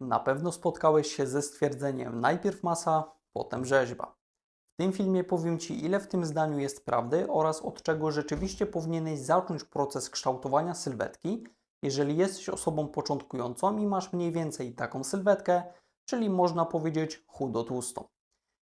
Na pewno spotkałeś się ze stwierdzeniem najpierw masa, potem rzeźba. W tym filmie powiem Ci, ile w tym zdaniu jest prawdy oraz od czego rzeczywiście powinieneś zacząć proces kształtowania sylwetki, jeżeli jesteś osobą początkującą i masz mniej więcej taką sylwetkę, czyli można powiedzieć chudo-tłustą.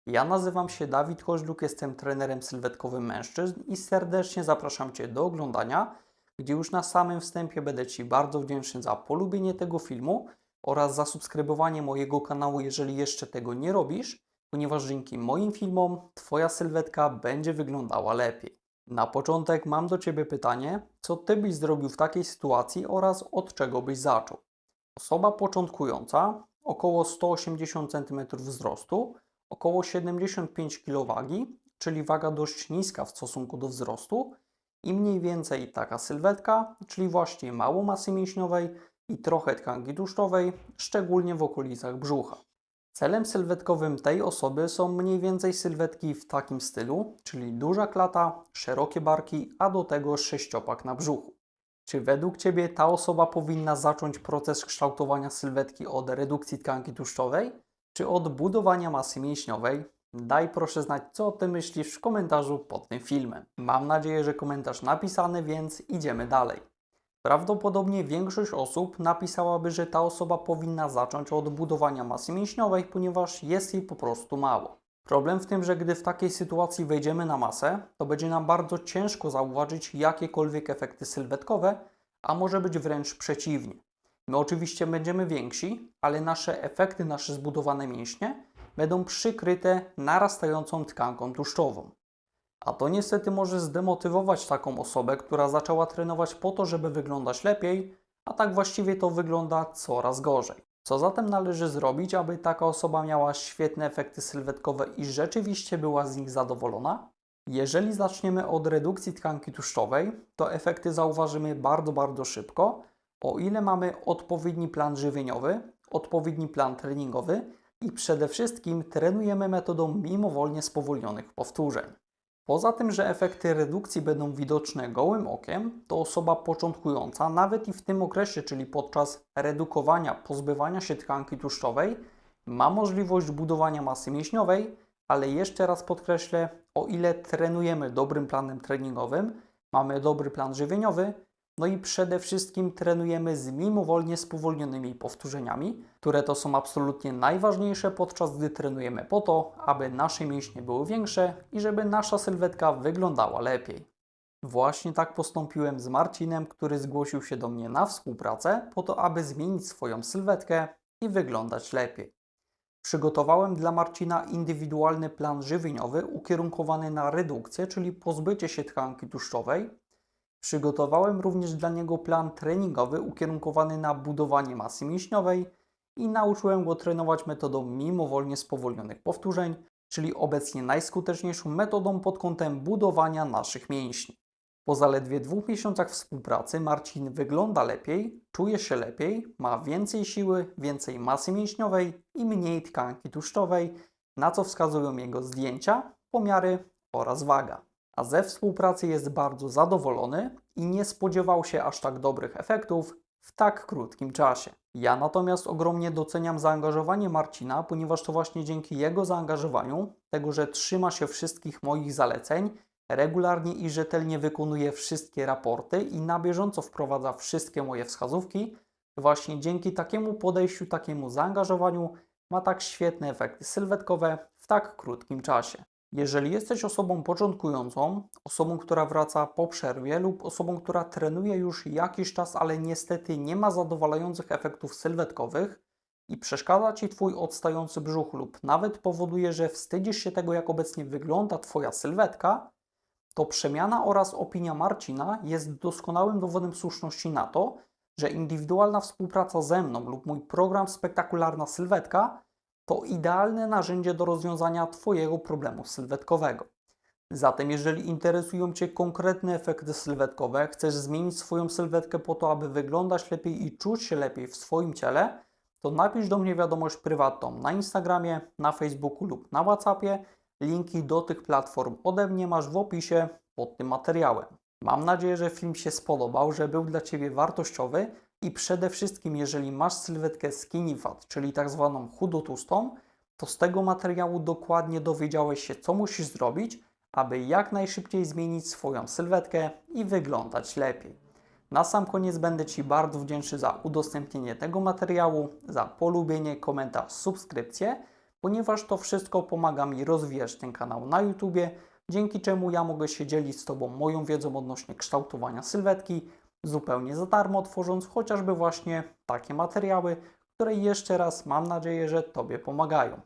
Ja nazywam się Dawid Koźluk, jestem trenerem sylwetkowym mężczyzn i serdecznie zapraszam Cię do oglądania, gdzie już na samym wstępie będę Ci bardzo wdzięczny za polubienie tego filmu oraz zasubskrybowanie mojego kanału, jeżeli jeszcze tego nie robisz, ponieważ dzięki moim filmom Twoja sylwetka będzie wyglądała lepiej. Na początek mam do Ciebie pytanie, co Ty byś zrobił w takiej sytuacji oraz od czego byś zaczął? Osoba początkująca, około 180 cm wzrostu, około 75 kg czyli waga dość niska w stosunku do wzrostu i mniej więcej taka sylwetka, czyli właśnie mało masy mięśniowej i trochę tkanki tłuszczowej, szczególnie w okolicach brzucha. Celem sylwetkowym tej osoby są mniej więcej sylwetki w takim stylu, czyli duża klata, szerokie barki, a do tego sześciopak na brzuchu. Czy według Ciebie ta osoba powinna zacząć proces kształtowania sylwetki od redukcji tkanki tłuszczowej, czy od budowania masy mięśniowej? Daj proszę znać, co Ty myślisz w komentarzu pod tym filmem. Mam nadzieję, że komentarz napisany, więc idziemy dalej. Prawdopodobnie większość osób napisałaby, że ta osoba powinna zacząć od budowania masy mięśniowej, ponieważ jest jej po prostu mało. Problem w tym, że gdy w takiej sytuacji wejdziemy na masę, to będzie nam bardzo ciężko zauważyć jakiekolwiek efekty sylwetkowe, a może być wręcz przeciwnie. My oczywiście będziemy więksi, ale nasze efekty, nasze zbudowane mięśnie będą przykryte narastającą tkanką tłuszczową. A to niestety może zdemotywować taką osobę, która zaczęła trenować po to, żeby wyglądać lepiej, a tak właściwie to wygląda coraz gorzej. Co zatem należy zrobić, aby taka osoba miała świetne efekty sylwetkowe i rzeczywiście była z nich zadowolona? Jeżeli zaczniemy od redukcji tkanki tłuszczowej, to efekty zauważymy bardzo, bardzo szybko, o ile mamy odpowiedni plan żywieniowy, odpowiedni plan treningowy i przede wszystkim trenujemy metodą mimowolnie spowolnionych powtórzeń. Poza tym, że efekty redukcji będą widoczne gołym okiem, to osoba początkująca, nawet i w tym okresie, czyli podczas redukowania, pozbywania się tkanki tłuszczowej, ma możliwość budowania masy mięśniowej, ale jeszcze raz podkreślę, o ile trenujemy dobrym planem treningowym, mamy dobry plan żywieniowy, no i przede wszystkim trenujemy z mimowolnie spowolnionymi powtórzeniami, które to są absolutnie najważniejsze podczas gdy trenujemy po to, aby nasze mięśnie były większe i żeby nasza sylwetka wyglądała lepiej. Właśnie tak postąpiłem z Marcinem, który zgłosił się do mnie na współpracę po to, aby zmienić swoją sylwetkę i wyglądać lepiej. Przygotowałem dla Marcina indywidualny plan żywieniowy ukierunkowany na redukcję, czyli pozbycie się tkanki tłuszczowej, Przygotowałem również dla niego plan treningowy ukierunkowany na budowanie masy mięśniowej i nauczyłem go trenować metodą mimowolnie spowolnionych powtórzeń, czyli obecnie najskuteczniejszą metodą pod kątem budowania naszych mięśni. Po zaledwie dwóch miesiącach współpracy Marcin wygląda lepiej, czuje się lepiej, ma więcej siły, więcej masy mięśniowej i mniej tkanki tłuszczowej, na co wskazują jego zdjęcia, pomiary oraz waga a ze współpracy jest bardzo zadowolony i nie spodziewał się aż tak dobrych efektów w tak krótkim czasie. Ja natomiast ogromnie doceniam zaangażowanie Marcina, ponieważ to właśnie dzięki jego zaangażowaniu, tego, że trzyma się wszystkich moich zaleceń, regularnie i rzetelnie wykonuje wszystkie raporty i na bieżąco wprowadza wszystkie moje wskazówki, właśnie dzięki takiemu podejściu, takiemu zaangażowaniu ma tak świetne efekty sylwetkowe w tak krótkim czasie. Jeżeli jesteś osobą początkującą, osobą, która wraca po przerwie lub osobą, która trenuje już jakiś czas, ale niestety nie ma zadowalających efektów sylwetkowych i przeszkadza Ci Twój odstający brzuch lub nawet powoduje, że wstydzisz się tego, jak obecnie wygląda Twoja sylwetka, to przemiana oraz opinia Marcina jest doskonałym dowodem słuszności na to, że indywidualna współpraca ze mną lub mój program Spektakularna Sylwetka to idealne narzędzie do rozwiązania Twojego problemu sylwetkowego. Zatem, jeżeli interesują Cię konkretne efekty sylwetkowe, chcesz zmienić swoją sylwetkę po to, aby wyglądać lepiej i czuć się lepiej w swoim ciele, to napisz do mnie wiadomość prywatną na Instagramie, na Facebooku lub na WhatsAppie. Linki do tych platform ode mnie masz w opisie pod tym materiałem. Mam nadzieję, że film się spodobał, że był dla Ciebie wartościowy I przede wszystkim, jeżeli masz sylwetkę skinny fat, czyli tak zwaną chudotustą, to z tego materiału dokładnie dowiedziałeś się, co musisz zrobić, aby jak najszybciej zmienić swoją sylwetkę i wyglądać lepiej. Na sam koniec będę Ci bardzo wdzięczny za udostępnienie tego materiału, za polubienie, komentarz, subskrypcję, ponieważ to wszystko pomaga mi rozwijać ten kanał na YouTubie, dzięki czemu ja mogę się dzielić z Tobą moją wiedzą odnośnie kształtowania sylwetki zupełnie za darmo, tworząc chociażby właśnie takie materiały, które jeszcze raz mam nadzieję, że Tobie pomagają.